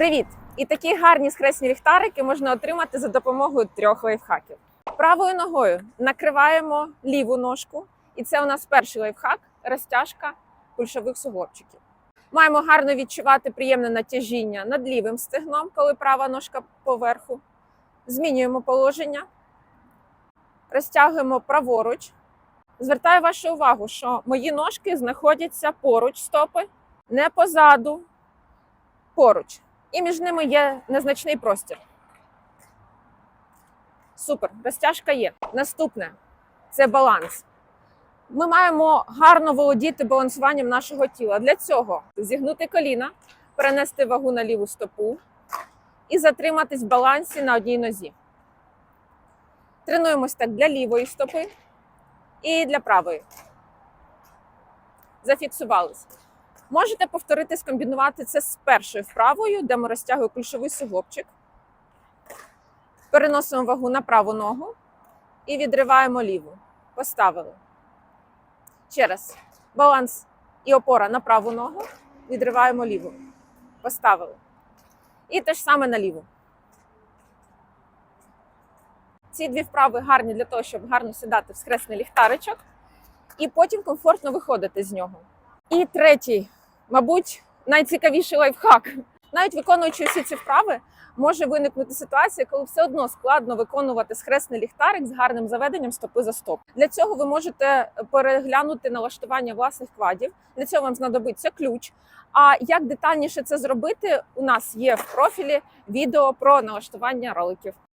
Привіт! І такі гарні скресні ліхтарики можна отримати за допомогою трьох лайфхаків. Правою ногою накриваємо ліву ножку, і це у нас перший лайфхак розтяжка кульшових суглобчиків. Маємо гарно відчувати приємне натяжіння над лівим стегном, коли права ножка поверху. Змінюємо положення, розтягуємо праворуч. Звертаю вашу увагу, що мої ножки знаходяться поруч стопи, не позаду, поруч. І між ними є незначний простір. Супер, розтяжка є. Наступне це баланс. Ми маємо гарно володіти балансуванням нашого тіла. Для цього зігнути коліна, перенести вагу на ліву стопу і затриматись в балансі на одній нозі. Тренуємось так для лівої стопи і для правої. Зафіксувались. Можете повторити, скомбінувати це з першою вправою, де ми розтягуємо кульшовий суглобчик. Переносимо вагу на праву ногу і відриваємо ліву. Поставили. Ще раз. Баланс і опора на праву ногу. Відриваємо ліву. Поставили. І те ж саме на ліву. Ці дві вправи гарні для того, щоб гарно сідати в скресний ліхтаричок і потім комфортно виходити з нього. І третій, мабуть, найцікавіший лайфхак. Навіть виконуючи всі ці вправи, може виникнути ситуація, коли все одно складно виконувати схресний ліхтарик з гарним заведенням стопи за стоп. Для цього ви можете переглянути налаштування власних квадів. Для цього вам знадобиться ключ. А як детальніше це зробити, у нас є в профілі відео про налаштування роликів.